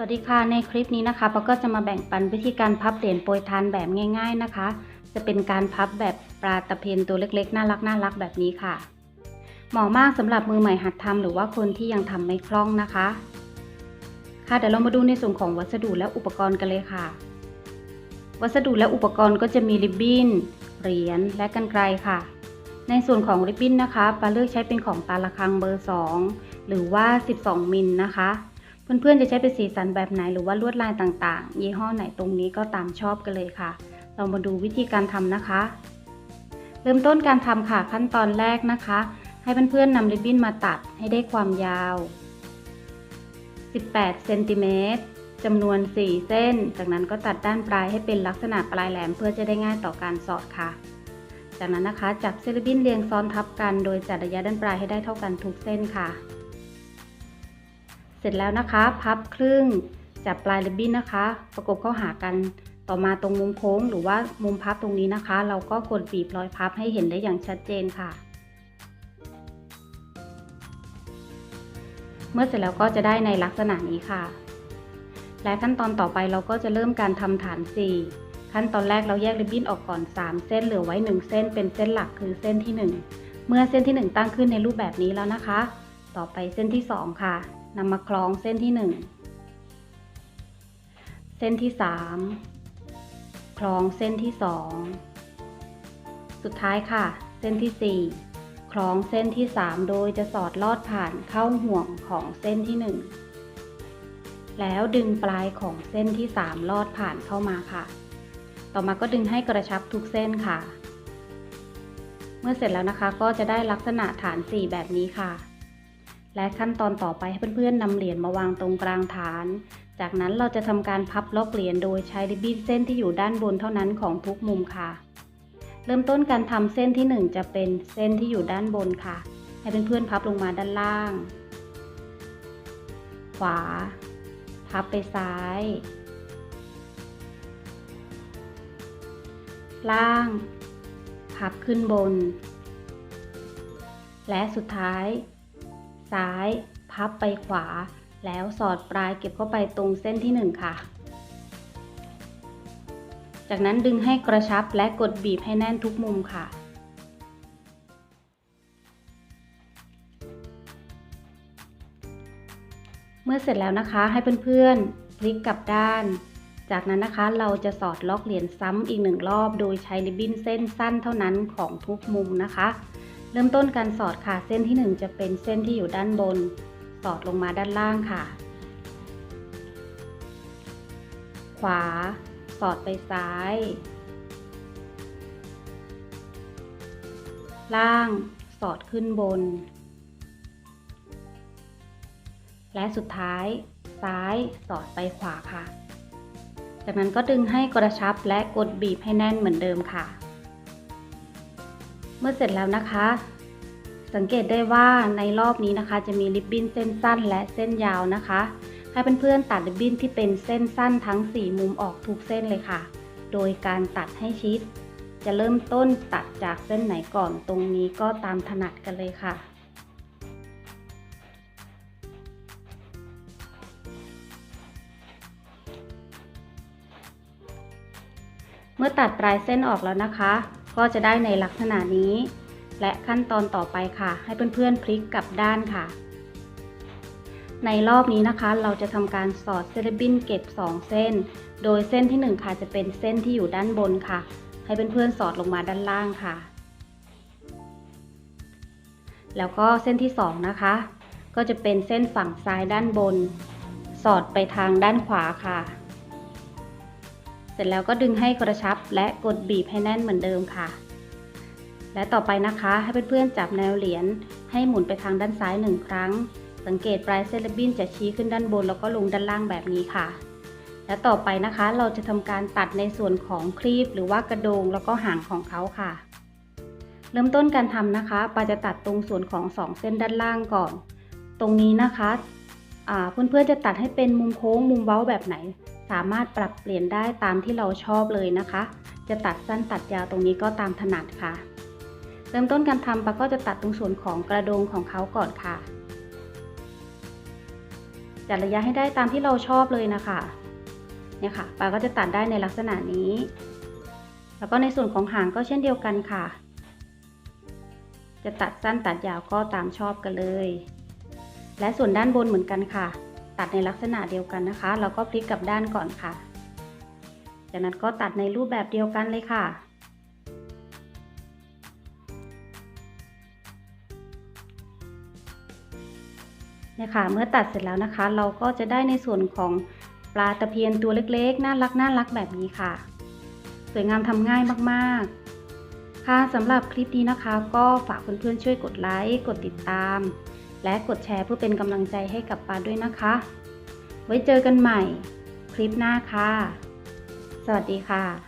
สวัสดีค่ะในคลิปนี้นะคะปาก็จะมาแบ่งปันวิธีการพับเหรียญโปรยทานแบบง่าย ๆนะคะ จะเป็นการพับแบบปลาตะเพียนตัวเล็กๆ น่ารักน่ารักแบบนี้ค่ะ เหมาะมากสำหรับมือใหม่หัดทำหรือว่าคนที่ยังทำไม่คล่องนะคะ ค่ะเดี๋ยวเรามาดูในส่วนของวัสดุและอุปกรณ์กันเลยค่ะ วัสดุและอุปกรณ์ก็จะมีริบบิ้นเหรียญและกันไกรค่ะ ในส่วนของริบบิ้นนะคะปาเลือกใช้เป็นของตาละคังเบอร์ 2 หรือว่า 12 มิลนะคะ เพื่อนๆจะใช้เป็นสีสันแบบไหนหรือว่าลวดลายต่างๆ ยี่ห้อไหนตรงนี้ก็ตามชอบกันเลยค่ะ เรามาดูวิธีการทำนะคะ เริ่มต้นการทำค่ะขั้นตอนแรกนะคะ ให้เพื่อนๆนำริบบิ้นมาตัดให้ได้ความยาว 18เซนติเมตรจำนวน 4 เส้น จากนั้นก็ตัดด้านปลายให้เป็นลักษณะปลายแหลมเพื่อจะได้ง่ายต่อการสอดค่ะ จากนั้นนะคะจับเส้นริบบิ้นเรียงซ้อนทับกัน โดยจัดระยะด้านปลายให้ได้เท่ากันทุกเส้นค่ะ เสร็จแล้วนะคะ พับครึ่งจับปลายริบบิ้นนะคะ ประกบเข้าหากันต่อมาตรงมุมโค้งหรือว่ามุมพับตรงนี้นะคะ เราก็กดบีบรอยพับให้เห็นได้อย่างชัดเจนค่ะ เมื่อเสร็จแล้วก็จะได้ในลักษณะนี้ค่ะ และขั้นตอนต่อไปเราก็จะเริ่มการทำฐาน 4 ขั้นตอนแรกเราแยกริบบิ้นออกก่อน 3 เส้นเหลือไว้ 1 เส้นเป็นเส้นหลักคือเส้นที่ 1 เมื่อเส้นที่ 1 ตั้งขึ้นในรูปแบบนี้แล้วนะคะ ต่อไปเส้นที่ 2 ค่ะ นำมาคล้องเส้นที่ 1 เส้นที่ 3 คล้องเส้นที่ 2 สุดท้ายค่ะ เส้นที่ 4 คล้องเส้นที่ 3 โดยจะสอดลอดผ่านเข้าห่วงของเส้นที่ 1 แล้วดึงปลายของเส้นที่ 3 ลอดผ่านเข้ามาค่ะ ต่อมาก็ดึงให้กระชับทุกเส้นค่ะ เมื่อเสร็จแล้วนะคะก็จะได้ลักษณะฐาน 4 แบบนี้ค่ะ และขั้นตอนต่อไปให้เพื่อนๆนำเหรียญมาวางตรงกลางฐาน จากนั้นเราจะทำการพับล็อกเหรียญโดยใช้ริบบิ้นเส้นที่อยู่ด้านบนเท่านั้นของทุกมุมค่ะ เริ่มต้นการทำเส้นที่ 1 จะเป็นเส้นที่อยู่ด้านบนค่ะ ให้เพื่อนๆพับลงมาด้านล่าง ขวา พับไปซ้าย ล่าง พับขึ้นบน และสุดท้าย ซ้าย พับไปขวา แล้วสอดปลายเก็บเข้าไปตรงเส้นที่ 1 ค่ะ จากนั้นดึงให้กระชับและกดบีบให้แน่นทุกมุมค่ะเมื่อเสร็จแล้วนะคะให้เพื่อนๆพลิกกลับด้าน จากนั้นนะคะเราจะสอดล็อกเหรียญซ้ำอีกหนึ่งรอบ โดยใช้ริบบิ้นเส้นสั้นเท่านั้นของทุกมุมนะคะ เริ่มต้นการสอดค่ะ เส้นที่ 1 จะเป็นเส้นที่อยู่ด้านบน สอดลงมาด้านล่างค่ะ ขวา สอดไปซ้าย ล่าง สอดขึ้นบน และสุดท้าย ซ้าย สอดไปขวาค่ะ จากนั้นก็ดึงให้กระชับและกดบีบให้แน่นเหมือนเดิมค่ะ เมื่อเสร็จแล้วนะคะ สังเกตได้ว่าในรอบนี้นะคะ จะมีริบบิ้นเส้นสั้นและเส้นยาวนะคะ ให้เพื่อนๆตัดริบบิ้นที่เป็นเส้นสั้นทั้ง 4 มุมออกทุกเส้นเลยค่ะ โดยการตัดให้ชิด จะเริ่มต้นตัดจากเส้นไหนก่อนตรงนี้ก็ตามถนัดกันเลยค่ะเมื่อตัดปลายเส้นออกแล้วนะคะ ก็จะได้ในลักษณะนี้ และขั้นตอนต่อไปค่ะ ให้เพื่อนๆพลิกกลับด้านค่ะ ในรอบนี้นะคะ เราจะทำการสอดเซเลบินเก็บ 2 เส้น โดยเส้นที่ 1 ค่ะจะเป็นเส้นที่อยู่ด้านบนค่ะ ให้เพื่อนๆสอดลงมาด้านล่างค่ะ แล้วก็เส้นที่ 2 นะคะ ก็จะเป็นเส้นฝั่งซ้ายด้านบน สอดไปทางด้านขวาค่ะ สร็จแล้วก็ดึงให้กระชับและกดบีบให้แน่นเหมือนเดิมค่ะ และต่อไปนะคะให้เพื่อนๆจับแนวเหรียญให้หมุนไปทางด้านซ้ายหนึ่งครั้ง สังเกตปลายเซเลบินจะชี้ขึ้นด้านบนแล้วก็ลงด้านล่างแบบนี้ค่ะ และต่อไปนะคะเราจะทำการตัดในส่วนของคลีปหรือว่ากระโดงแล้วก็หางของเขาค่ะ เริ่มต้นการทำนะคะปาจะตัดตรงส่วนของ 2 เส้นด้านล่างก่อน ตรงนี้นะคะ เพื่อนๆจะตัดให้เป็นมุมโค้งมุมเว้าแบบไหน สามารถปรับเปลี่ยนได้ตามที่เราชอบเลยนะคะ จะตัดสั้นตัดยาวตรงนี้ก็ตามถนัดค่ะ เริ่มต้นการทำปาก็จะตัดตรงส่วนของกระโดงของเขาก่อนค่ะ จัดระยะให้ได้ตามที่เราชอบเลยนะคะเนี่ยค่ะปลาก็จะตัดได้ในลักษณะนี้ แล้วก็ในส่วนของหางก็เช่นเดียวกันค่ะ จะตัดสั้นตัดยาวก็ตามชอบกันเลย และส่วนด้านบนเหมือนกันค่ะ ตัดในลักษณะเดียวกันนะคะ แล้วก็พลิกกลับด้านก่อนค่ะ จากนั้นก็ตัดในรูปแบบเดียวกันเลยค่ะ เนี่ยค่ะ เมื่อตัดเสร็จแล้วนะคะ เราก็จะได้ในส่วนของปลาตะเพียนตัวเล็กๆ น่ารักน่ารักแบบนี้ค่ะ สวยงามทำง่ายมากๆ ค่ะสำหรับคลิปนี้นะคะ ก็ฝากเพื่อนๆช่วยกดไลค์ กดติดตาม และกดแชร์เพื่อเป็นกำลังใจให้กับปาด้วยนะคะ ไว้เจอกันใหม่ คลิปหน้าค่ะ สวัสดีค่ะ